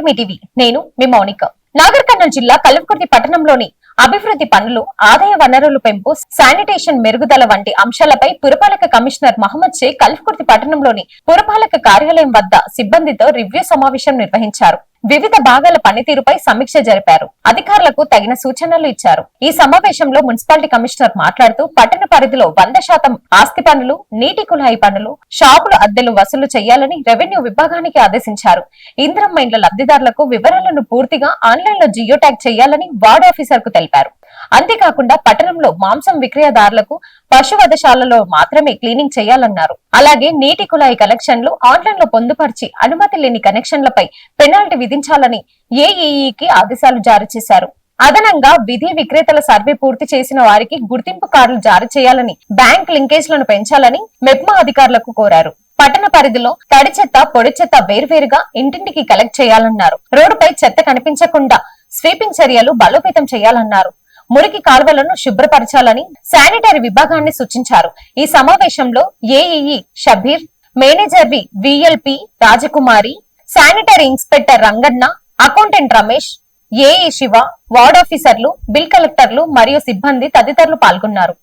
To me TV. నేను మీ మౌనిక. నాగర్ కర్నూలు జిల్లా కల్వకుర్తి పట్టణంలోని అభివృద్ధి పనులు ఆదాయ వనరుల పెంపు శానిటేషన్ మెరుగుదల వంటి అంశాలపై పురపాలక కమిషనర్ మహమ్మద్ షేక్ కల్వకుర్తి పట్టణంలోని పురపాలక కార్యాలయం వద్ద సిబ్బందితో రివ్యూ సమావేశం నిర్వహించారు. వివిధ భాగాల పనితీరుపై సమీక్ష జరిపారు. అధికారులకు తగిన సూచనలు ఇచ్చారు. ఈ సమావేశంలో మున్సిపాలిటీ కమిషనర్ మాట్లాడుతూ పట్టణ పరిధిలో వంద శాతం ఆస్తి పనులు నీటి కుళాయి పనులు షాపులు అద్దెలు వసూలు చేయాలని రెవెన్యూ విభాగానికి ఆదేశించారు. ఇంద్రమ్మ ఇండ్ల లబ్ధిదారులకు వివరాలను పూర్తిగా ఆన్లైన్లో జియో ట్యాగ్ చేయాలని వార్డు ఆఫీసర్కు తెలిపారు. అంతేకాకుండా పట్టణంలో మాంసం విక్రయదారులకు పశువధశాలలో మాత్రమే క్లీనింగ్ చేయాలన్నారు. అలాగే నీటి కుళాయి కనెక్షన్లు ఆన్లైన్లో పొందుపరిచి అనుమతి లేని కనెక్షన్లపై పెనాల్టీ విధించాలని ఏఈఈకి ఆదేశాలు జారీ చేశారు. అదనంగా విధి విక్రేతల సర్వే పూర్తి చేసిన వారికి గుర్తింపు కార్డులు జారీ చేయాలని బ్యాంక్ లింకేజ్లను పెంచాలని మెప్మా అధికారులకు కోరారు. పట్టణ పరిధిలో తడి చెత్త పొడి చెత్త వేర్వేరుగా ఇంటింటికి కలెక్ట్ చేయాలన్నారు. రోడ్డుపై చెత్త కనిపించకుండా స్వీపింగ్ చర్యలు బలోపేతం చేయాలన్నారు. మురికి కాలువలను శుభ్రపరచాలని శానిటరీ విభాగాన్ని సూచించారు. ఈ సమావేశంలో AEE Shabeer manager V VLP Rajakumari sanitary inspector Ranganna accountant Ramesh AE Siva ward ఆఫీసర్లు బిల్ కలెక్టర్లు మరియు సిబ్బంది తదితరులు పాల్గొన్నారు.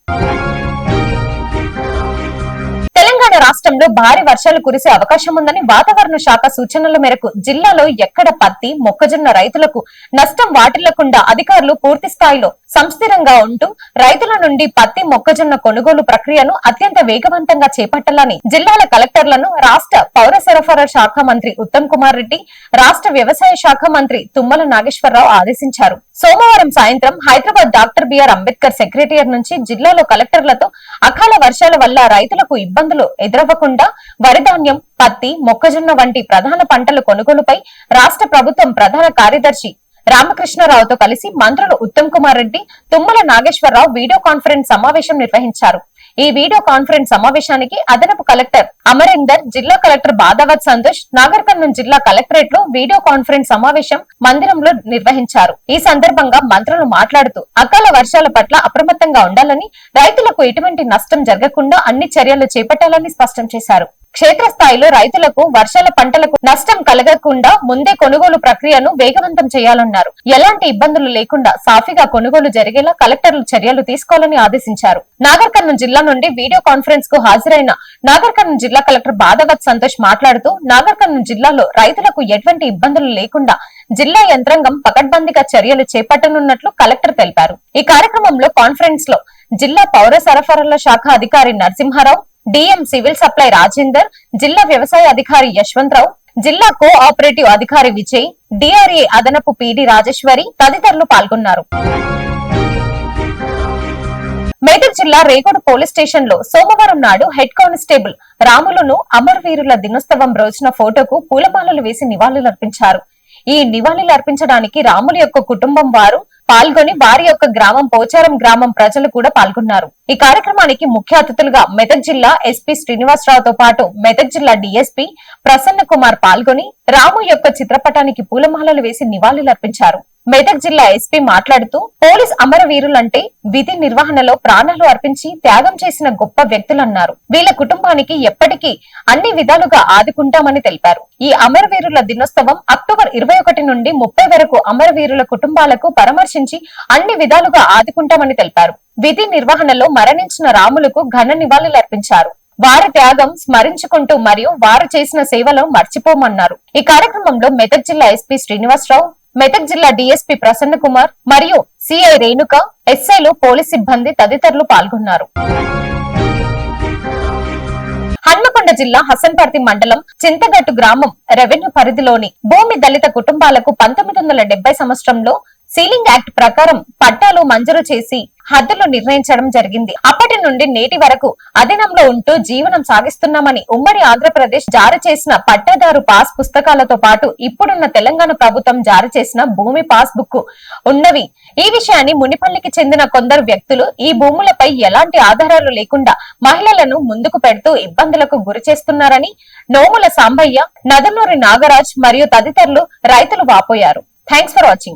తెలంగాణ రాష్ట్రంలో భారీ వర్షాలు కురిసే అవకాశం ఉందని వాతావరణ శాఖ సూచనల మేరకు జిల్లాలో ఎక్కడ పత్తి మొక్కజొన్న రైతులకు నష్టం వాటిల్లకుండా అధికారులు పూర్తి స్థాయిలో సంస్థిరంగా ఉంటూ రైతుల నుండి పత్తి మొక్కజొన్న కొనుగోలు ప్రక్రియను అత్యంత వేగవంతంగా చేపట్టాలని జిల్లాల కలెక్టర్లను రాష్ట్ర పౌర సరఫరా శాఖ మంత్రి ఉత్తమ్ కుమార్ రెడ్డి రాష్ట్ర వ్యవసాయ శాఖ మంత్రి తుమ్మల నాగేశ్వరరావు ఆదేశించారు. సోమవారం సాయంత్రం Hyderabad doctor BR Ambedkar secretariat నుంచి జిల్లాలో కలెక్టర్లతో అకాల వర్షాల వల్ల రైతులకు ఇబ్బందులు ఎదురవ్వకుండా వరిధాన్యం పత్తి మొక్కజొన్న వంటి ప్రధాన పంటల కొనుగోలుపై రాష్ట్ర ప్రభుత్వం ప్రధాన కార్యదర్శి రామకృష్ణారావుతో కలిసి మంత్రులు ఉత్తమ్ కుమార్ రెడ్డి తుమ్మల నాగేశ్వరరావు వీడియో కాన్ఫరెన్స్ సమావేశం నిర్వహించారు. ఈ వీడియో కాన్ఫరెన్స్ సమావేశానికి అదనపు కలెక్టర్ అమరేందర్ జిల్లా కలెక్టర్ బాదావత్ సంతోష్ నాగర్ కర్నూలు జిల్లా కలెక్టరేట్లో వీడియో కాన్ఫరెన్స్ సమావేశం మందిరంలో నిర్వహించారు. ఈ సందర్భంగా మంత్రులు మాట్లాడుతూ అకాల వర్షాల పట్ల అప్రమత్తంగా ఉండాలని రైతులకు ఎటువంటి నష్టం జరగకుండా అన్ని చర్యలు చేపట్టాలని స్పష్టం చేశారు. క్షేత్రస్థాయిలో రైతులకు వర్షాల పంటలకు నష్టం కలగకుండా ముందే కొనుగోలు ప్రక్రియను వేగవంతం చేయాలన్నారు. ఎలాంటి ఇబ్బందులు లేకుండా సాఫీగా కొనుగోలు జరిగేలా కలెక్టర్లు చర్యలు తీసుకోవాలని ఆదేశించారు. నాగర్ కర్నూలు జిల్లా నుండి వీడియో కాన్ఫరెన్స్కు హాజరైన నాగర్ కర్నూలు జిల్లా కలెక్టర్ బాధవత్ సంతోష్ మాట్లాడుతూ నాగర్ కర్నూలు జిల్లాలో రైతులకు ఎటువంటి ఇబ్బందులు లేకుండా జిల్లా యంత్రాంగం పకడ్బందీగా చర్యలు చేపట్టనున్నట్లు కలెక్టర్ తెలిపారు. ఈ కార్యక్రమంలో కాన్ఫరెన్స్లో జిల్లా పౌర సరఫరాల శాఖ అధికారి Narasimharao DM civil supply Rajender జిల్లా వ్యవసాయ అధికారి యశ్వంతరావు జిల్లా కో ఆపరేటివ్ అధికారి విజయ్ డిఆర్ఏ అదనపు పిడి రాజేశ్వరి తదితరులు పాల్గొన్నారు. మేదక్ జిల్లా రేగోడ్ పోలీస్ స్టేషన్లో సోమవారం నాడు హెడ్ కానిస్టేబుల్ రాములను అమరవీరుల దినోత్సవం రోజున ఫోటోకు పూలమాలలు వేసి నివాళులర్పించారు. ఈ నివాళులు అర్పించడానికి రాముల యొక్క కుటుంబం వారు పాల్గొని వారి యొక్క గ్రామం పోచారం గ్రామం ప్రజలు కూడా పాల్గొన్నారు. ఈ కార్యక్రమానికి ముఖ్య అతిథులుగా మెదక్ జిల్లా ఎస్పీ శ్రీనివాసరావుతో పాటు మెదక్ జిల్లా డిఎస్పీ ప్రసన్న కుమార్ పాల్గొని రాము యొక్క చిత్రపటానికి పూలమాలలు వేసి నివాళులర్పించారు. మెదక్ జిల్లా ఎస్పీ మాట్లాడుతూ పోలీస్ అమరవీరులంటే విధి నిర్వహణలో ప్రాణాలు అర్పించి త్యాగం చేసిన గొప్ప వ్యక్తులన్నారు. వీళ్ళ కుటుంబానికి ఎప్పటికీ అన్ని విధాలుగా ఆదుకుంటామని తెలిపారు. ఈ అమరవీరుల దినోత్సవం అక్టోబర్ ఇరవై ఒకటి నుండి ముప్పై వరకు అమరవీరుల కుటుంబాలకు పరామర్శించి అన్ని విధాలుగా ఆదుకుంటామని తెలిపారు. విధి నిర్వహణలో మరణించిన రాములకు ఘన నివాళులర్పించారు. వారి త్యాగం స్మరించుకుంటూ మరియు వారు చేసిన సేవలను మర్చిపోమన్నారు. ఈ కార్యక్రమంలో మెదక్ జిల్లా ఎస్పీ శ్రీనివాసరావు మెదక్ జిల్లా డిఎస్పి ప్రసన్న కుమార్ మరియు సిఐ రేణుక ఎస్ఐలు పోలీస్ సిబ్బంది తదితరులు పాల్గొన్నారు. హన్మకొండ జిల్లా హసన్పర్తి మండలం చింతగట్టు గ్రామం రెవెన్యూ పరిధిలోని భూమి దళిత కుటుంబాలకు పంతొమ్మిది వందల డెబ్బై సంవత్సరంలో సీలింగ్ యాక్ట్ ప్రకారం పట్టాలు మంజూరు చేసి హద్దులు నిర్ణయించడం జరిగింది. అప్పటి నుండి నేటి వరకు అధీనంలో ఉంటూ జీవనం సాగిస్తున్నామని ఉమ్మడి ఆంధ్రప్రదేశ్ జారీ చేసిన పట్టాదారు పాస్ పుస్తకాలతో పాటు ఇప్పుడున్న తెలంగాణ ప్రభుత్వం జారీ చేసిన భూమి పాస్ బుక్ ఉన్నవి. ఈ విషయాన్ని మునిపల్లికి చెందిన కొందరు వ్యక్తులు ఈ భూములపై ఎలాంటి ఆధారాలు లేకుండా మహిళలను ముందుకు పెడుతూ ఇబ్బందులకు గురి చేస్తున్నారని నోముల సాంబయ్య నదనూరి నాగరాజ్ మరియు తదితరులు రైతులు వాపోయారు. Thanks for watching.